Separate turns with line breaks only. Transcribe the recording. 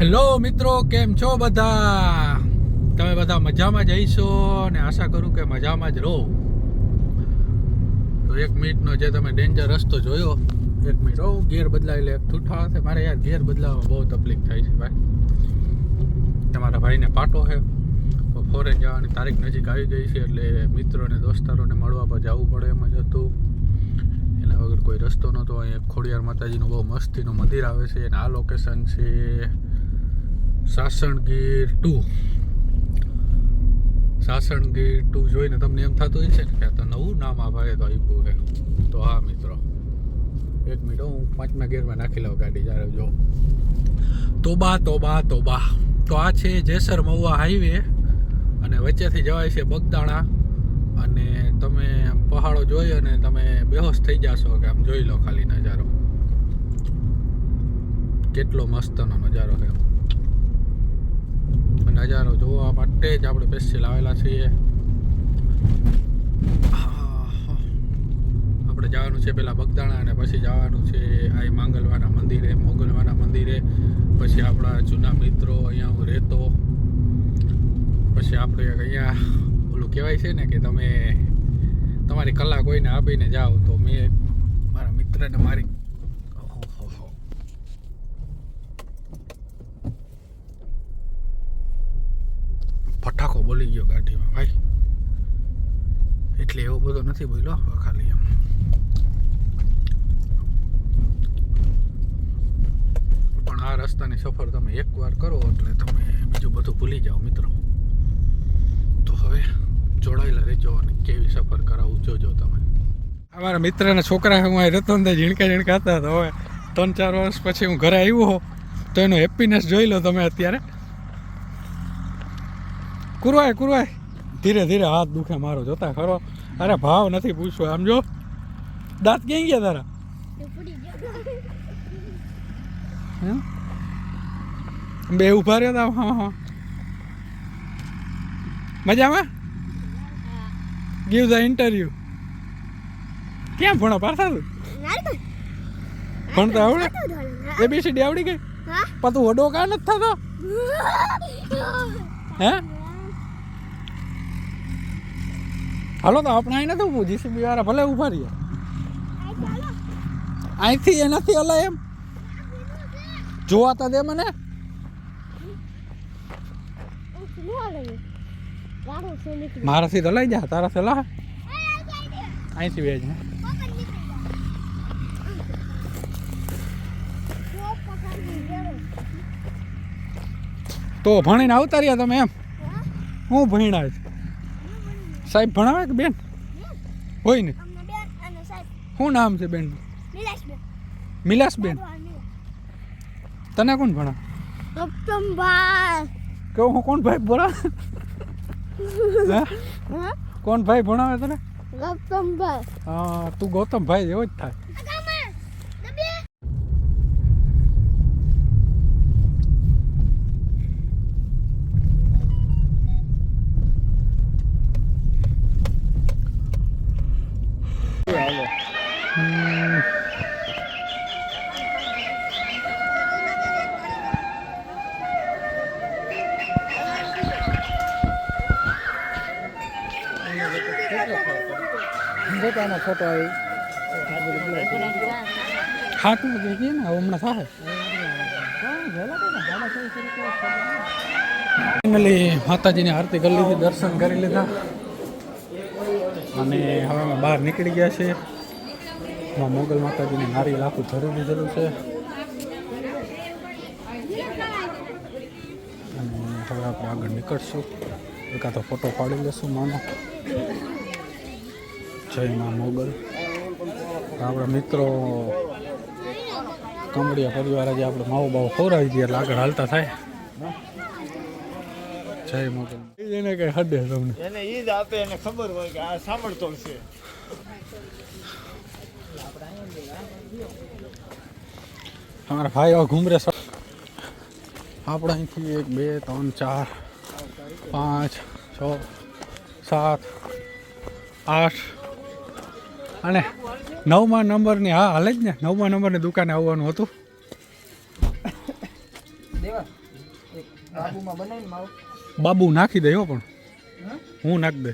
Hello મિત્રો, કેમ છો બધા? તમે બધા મજામાં જઈશો અને આશા કરું કે મજામાં જ રહો. તો એક મિનિટનો જે તમે ડેન્જર રસ્તો જોયો, એક મિનિટ. ઓ ગેર બદલાવી લે. ઠૂઠા છે મારે યાર ગેર બદલાવવામાં બહુ તકલીફ થાય છે ભાઈ. તમારા ભાઈને પાટો છે. ફોરેન જવાની તારીખ નજીક આવી ગઈ છે, એટલે મિત્રોને દોસ્તારોને મળવા પર જવું પડે એમ જ હતું. એના વગર કોઈ રસ્તો નહોતો. અહીંયા ખોડિયાર માતાજીનું બહુ મસ્તીનું મંદિર આવે છે અને આ લોકેશન છે. સાસણગીર ટુ. સાસણગીર ટુ જોઈને તમને એમ થતું હોય છે ને કે તો નવું નામ આ ભાઈ તો આપ્યું છે. તો હા, મિત્રો. એક મિનિટ હું પાંચમા ગેરમાં નાખી લઉં ગાડી જ્યારે જો. તોબા તોબા તોબા. તો આ છે જેસર મહુવા હાઈવે અને વચ્ચેથી જવાય છે બગદાણા. અને તમે પહાડો જોઈ અને તમે બેહોશ થઈ જશો કે આમ જોઈ લો ખાલી નજારો. કેટલો મસ્તનો નજારો છે. નજારો જોવા માટે જ આપણે સ્પેશિયલ આવેલા છીએ. આપણે જવાનું છે પેલા બગદાણા અને પછી જવાનું છે આ માંગલવાના મંદિરે, મોગલવાના મંદિરે. પછી આપણા જૂના મિત્રો અહીંયા હું રહેતો. પછી આપણે અહીંયા, ઓલું કહેવાય છે ને કે તમે, તમારી કલા કોઈને આપીને જાઓ તો મેં મારા મિત્રને મારી ફટાકો બોલી ગયો ગાડીમાં ભાઈ. એટલે એવો બધો નથી બોલ્યો ખાલી એમ. પણ આ રસ્તાની સફર તમે એકવાર કરો એટલે તમે બીજું બધું ભૂલી જાઓ મિત્રો. તો હવે જોડાયેલા રહેજો અને કેવી સફર કરાવું જોજો તમે. અમારા મિત્રના છોકરા હું રહેતો ઝીણકા ઝીણકા હતા તો હવે ત્રણ ચાર વર્ષ પછી હું ઘરે આવ્યો હો તો એનો હેપીનેસ જોઈ લો તમે અત્યારે. કુરવાય કુરવાય. ધીરે ધીરે હાથ દુખે મારો જોતા ખરો. અરે ભાવ નથી પૂછવો આમ જો. દાંત ક્યાં ગયા તારા? હે? બે ઊભા રહ્યા તા હા હા. મજામાં? ગીવ ધ ઇન્ટરવ્યુ ક્યાં ભણો પાર્થા તું? ભણતા આવડે? એબીસીડી આવડી ગઈ? પણ તું વડો કા નથી થતો? હે? હાલો તો આપણે અહીં નથી ઊભું, જીસીબી વાળા ભલે ઊભા રહીએ અહીંથી એ નથી હલાય એમ? જોવા તો દે મને. મારાથી તો લઈ જા, તારાથી સલાહ અહીંથી બે જાય તો ભણીને આવતા રહ્યા તમે એમ? હું ભણ્યા સાહેબ ભણાવે કે બેન? હોય ને? શું નામ છે બેન મિલાસબેન. તને કોણ ભણા કે હું કોણ ભાઈ ભણાવે? કોણ ભાઈ ભણાવે તને? હા તું ગૌતમ ભાઈ જેવો જ થાય. પોતાનો ફોટો આવી. ખાતું કે કે ને, હમણાં થાય. ફાઇનલી માતાજીની આરતી કરી લીધી, દર્શન કરી લીધા. અને હવે અમે બહાર નીકળી ગયા છે એમાં મોગલ માતાજીની મારી લાખું જરૂરી જરૂર છે. અને હવે આપણે આગળ નીકળશું. એકાદો ફોટો પાડી લેશું, માનો. જય માં મોગલ. આપણા મિત્રો કમડિયા પરિવાર આજે આપણે માવો બાવો ખોરાવી દઈએ એટલે આગળ હાલતા થાય. જય મોગલ. એને કઈ હડે તમને.
એને ઈ જ આપે એને ખબર હોય કે આ સાંભળતો છે
અમારા ભાઈ હવે ઘૂમરે આપણે અહીંથી એક બે ત્રણ ચાર પાંચ છ સાત આઠ અને નવમા નંબરની હા હાલે જ ને. નવમા નંબરની દુકાને આવવાનું હતું. બાબુ નાખી દે હો પણ.
હું
નાખી દે.